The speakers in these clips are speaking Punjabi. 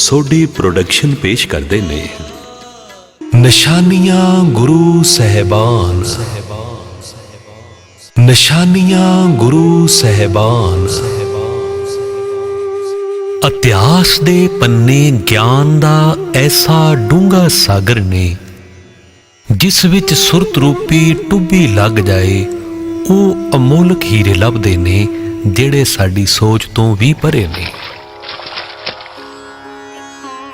ਸੋਡੀ ਪ੍ਰੋਡਕਸ਼ਨ ਪੇਸ਼ ਕਰਦੇ ਨੇ। ਨਿਸ਼ਾਨੀਆਂ ਗੁਰੂ ਸਹਿਬਾਨ। ਨਿਸ਼ਾਨੀਆਂ ਗੁਰੂ ਸਹਿਬਾਨ। ਇਤਿਹਾਸ ਦੇ ਪੰਨੇ ਗਿਆਨ ਦਾ ਐਸਾ ਡੂੰਘਾ ਸਾਗਰ ਨੇ, ਜਿਸ ਵਿੱਚ ਸੁਰਤ ਰੂਪੀ ਟੁੱਬੀ ਲੱਗ ਜਾਏ, ਉਹ ਅਮੋਲਕ ਹੀਰੇ ਲੱਭਦੇ ਨੇ, ਜਿਹੜੇ ਸਾਡੀ ਸੋਚ ਤੋਂ ਵੀ ਪਰੇ ਨੇ।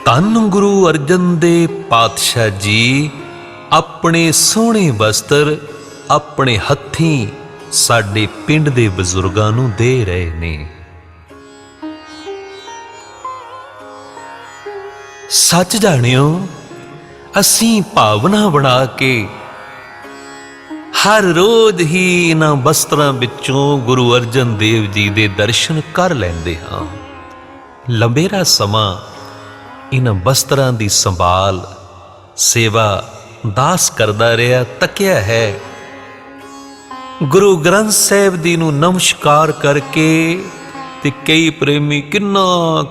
ਧੰਨ ਗੁਰੂ ਅਰਜਨ ਦੇ ਪਾਤਸ਼ਾਹ ਜੀ, ਆਪਣੇ ਸੋਹਣੇ ਵਸਤਰ ਆਪਣੇ ਹੱਥੀਂ ਸਾਡੇ ਪਿੰਡ ਦੇ ਬਜ਼ੁਰਗਾਂ ਨੂੰ ਦੇ ਰਹੇ ਨੇ। ਸੱਚ ਜਾਣਿਓ, ਅਸੀਂ ਭਾਵਨਾ ਬਣਾ ਕੇ ਹਰ ਰੋਜ਼ ਹੀ ਇਹਨਾਂ ਵਸਤਰਾਂ ਵਿੱਚੋਂ ਗੁਰੂ ਅਰਜਨ ਦੇਵ ਜੀ ਦੇ ਦਰਸ਼ਨ ਕਰ ਲੈਂਦੇ ਹਾਂ। ਲੰਬੇਰਾ ਸਮਾਂ ਇਹਨਾਂ ਵਸਤਰਾਂ ਦੀ ਸੰਭਾਲ ਸੇਵਾ ਦਾਸ ਕਰਦਾ ਰਿਹਾ, ਤੱਕਿਆ ਹੈ। ਗੁਰੂ ਗ੍ਰੰਥ ਸਾਹਿਬ ਜੀ ਨੂੰ ਨਮਸਕਾਰ ਕਰਕੇ ਤੇ ਕਈ ਪ੍ਰੇਮੀ ਕਿੰਨਾ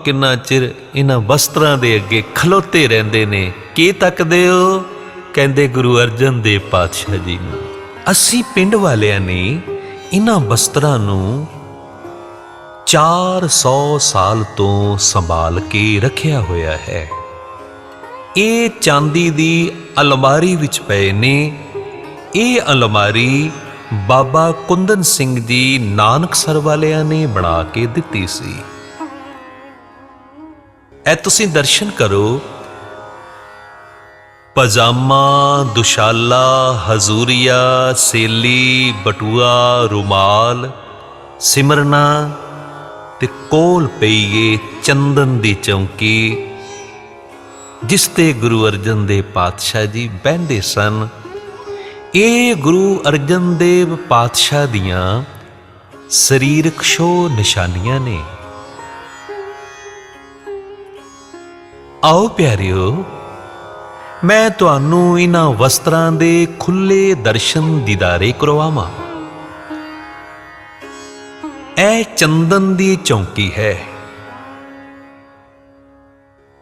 ਕਿੰਨਾ ਚਿਰ ਇਹਨਾਂ ਵਸਤਰਾਂ ਦੇ ਅੱਗੇ ਖਲੋਤੇ ਰਹਿੰਦੇ ਨੇ। ਕੀ ਤੱਕਦੇ ਹੋ? ਕਹਿੰਦੇ ਗੁਰੂ ਅਰਜਨ ਦੇਵ ਪਾਤਸ਼ਾਹ ਜੀ ਨੂੰ, ਅਸੀਂ ਪਿੰਡ ਵਾਲਿਆਂ ਨੇ ਇਹਨਾਂ ਵਸਤਰਾਂ ਨੂੰ 400 ਸਾਲ ਤੋਂ ਸੰਭਾਲ ਕੇ ਰੱਖਿਆ ਹੋਇਆ ਹੈ। ਇਹ ਚਾਂਦੀ ਦੀ ਅਲਮਾਰੀ ਵਿੱਚ ਪਏ ਨੇ। ਇਹ ਅਲਮਾਰੀ ਬਾਬਾ ਕੁੰਦਨ ਸਿੰਘ ਜੀ ਨਾਨਕਸਰ ਵਾਲਿਆਂ ਨੇ ਬਣਾ ਕੇ ਦਿੱਤੀ ਸੀ। ਇਹ ਤੁਸੀਂ ਦਰਸ਼ਨ ਕਰੋ। ਪਜਾਮਾ, ਦੁਸ਼ਾਲਾ, ਹਜ਼ੂਰੀਆ, ਸੇਲੀ, ਬਟੂਆ, ਰੁਮਾਲ, ਸਿਮਰਨਾ ਤੇ ਕੋਲ ਪਈਏ ਚੰਦਨ ਦੀ ਚੌਂਕੀ। ਜਿਸ ਤੇ ਗੁਰੂ ਅਰਜਨ ਦੇਵ ਪਾਤਸ਼ਾਹ ਜੀ ਬਹਿੰਦੇ ਸਨ। ਇਹ ਗੁਰੂ ਅਰਜਨ ਦੇਵ ਪਾਤਸ਼ਾਹ ਦੀਆਂ ਸਰੀਰਕ ਸ਼ੋ ਨਿਸ਼ਾਨੀਆਂ ਨੇ। ਆਓ ਪਿਆਰਿਓ, ਮੈਂ ਤੁਹਾਨੂੰ ਇਹਨਾਂ ਵਸਤਰਾਂ ਦੇ ਖੁੱਲੇ ਦਰਸ਼ਨ ਦੀਦਾਰੇ ਕਰਵਾਵਾਂ। ਇਹ ਚੰਦਨ ਦੀ ਚੌਂਕੀ ਹੈ।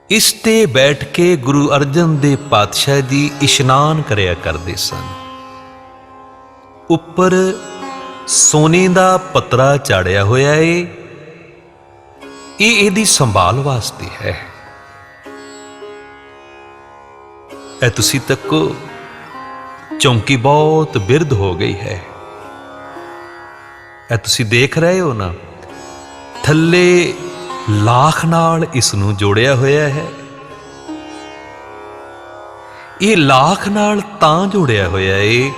ਇਸ ਤੇ ਬੈਠ ਕੇ ਗੁਰੂ ਅਰਜਨ ਦੇ ਪਾਤਸ਼ਾਹ ਜੀ ਇਸ਼ਨਾਨ ਕਰਿਆ ਕਰਦੇ ਸਨ। ਉੱਪਰ ਸੋਨੇ ਦਾ ਪਤਰਾ ਚਾੜਿਆ ਹੋਇਆ ਏ। ਇਹ ਇਹਦੀ ਸੰਭਾਲ ਵਾਸਤੇ ਹੈ। ਇਹ ਤੁਸੀਂ ਤੱਕੋ, ਚੌਂਕੀ ਬਹੁਤ ਬਿਰਧ ਹੋ ਗਈ ਹੈ। ਇਹ ਤੁਸੀਂ ਦੇਖ ਰਹੇ ਹੋ ਨਾ? ਥੱਲੇ ਲਾਖ ਨਾਲ ਇਸ ਨੂੰ ਜੋੜਿਆ ਹੋਇਆ ਹੈ। ਇਹ ਲਾਖ ਨਾਲ ਤਾਂ ਜੋੜਿਆ ਹੋਇਆ ਏ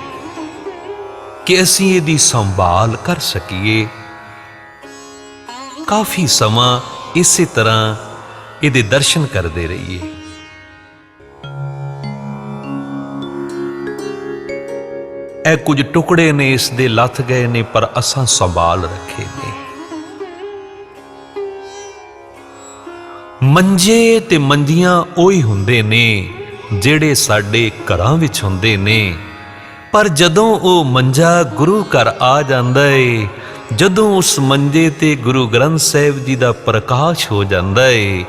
ਕਿ ਅਸੀਂ ਇਹਦੀ ਸੰਭਾਲ ਕਰ ਸਕੀਏ। ਕਾਫੀ ਸਮਾਂ ਇਸੇ ਤਰ੍ਹਾਂ ਇਹਦੇ ਦਰਸ਼ਨ ਕਰਦੇ ਰਹੀਏ। ਇਹ ਕੁਝ ਟੁਕੜੇ ਨੇ ਇਸ ਦੇ ਲੱਥ ਗਏ ਨੇ, ਪਰ ਅਸਾਂ ਸੰਭਾਲ ਰੱਖੇ ਨੇ। ਮੰਜੇ ਤੇ ਮੰਜੀਆਂ ਉਹੀ ਹੁੰਦੇ ਨੇ, ਜਿਹੜੇ ਸਾਡੇ ਘਰਾਂ ਵਿੱਚ ਹੁੰਦੇ ਨੇ। ਪਰ ਜਦੋਂ ਉਹ ਮੰਜਾ ਗੁਰੂ ਘਰ ਆ ਜਾਂਦਾ ਏ, ਜਦੋਂ ਉਸ ਮੰਜੇ ਤੇ ਗੁਰੂ ਗ੍ਰੰਥ ਸਾਹਿਬ ਜੀ ਦਾ ਪ੍ਰਕਾਸ਼ ਹੋ ਜਾਂਦਾ ਏ,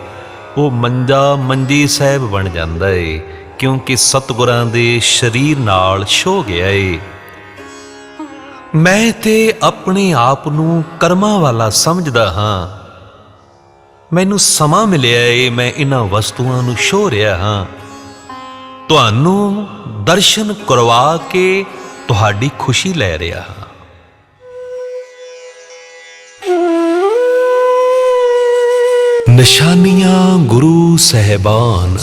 ਉਹ ਮੰਜਾ ਮੰਜੀ ਸਾਹਿਬ ਬਣ ਜਾਂਦਾ ਏ। ਕਿਉਂਕਿ ਸਤਿਗੁਰਾਂ ਦੇ ਸਰੀਰ ਨਾਲ ਛੋ ਗਿਆ ਏ। ਮੈਂ ਤੇ ਆਪਣੇ ਆਪ ਨੂੰ ਕਰਮਾਂ ਵਾਲਾ ਸਮਝਦਾ ਹਾਂ। ਮੈਨੂੰ ਸਮਾਂ ਮਿਲਿਆ ਏ, ਮੈਂ ਇਹਨਾਂ ਵਸਤੂਆਂ ਨੂੰ ਛੋ ਰਿਹਾ ਹਾਂ। ਤੁਹਾਨੂੰ ਦਰਸ਼ਨ ਕਰਵਾ ਕੇ ਤੁਹਾਡੀ ਖੁਸ਼ੀ ਲੈ ਰਿਹਾ ਹਾਂ। ਨਿਸ਼ਾਨੀਆਂ ਗੁਰੂ ਸਹਿਬਾਨ।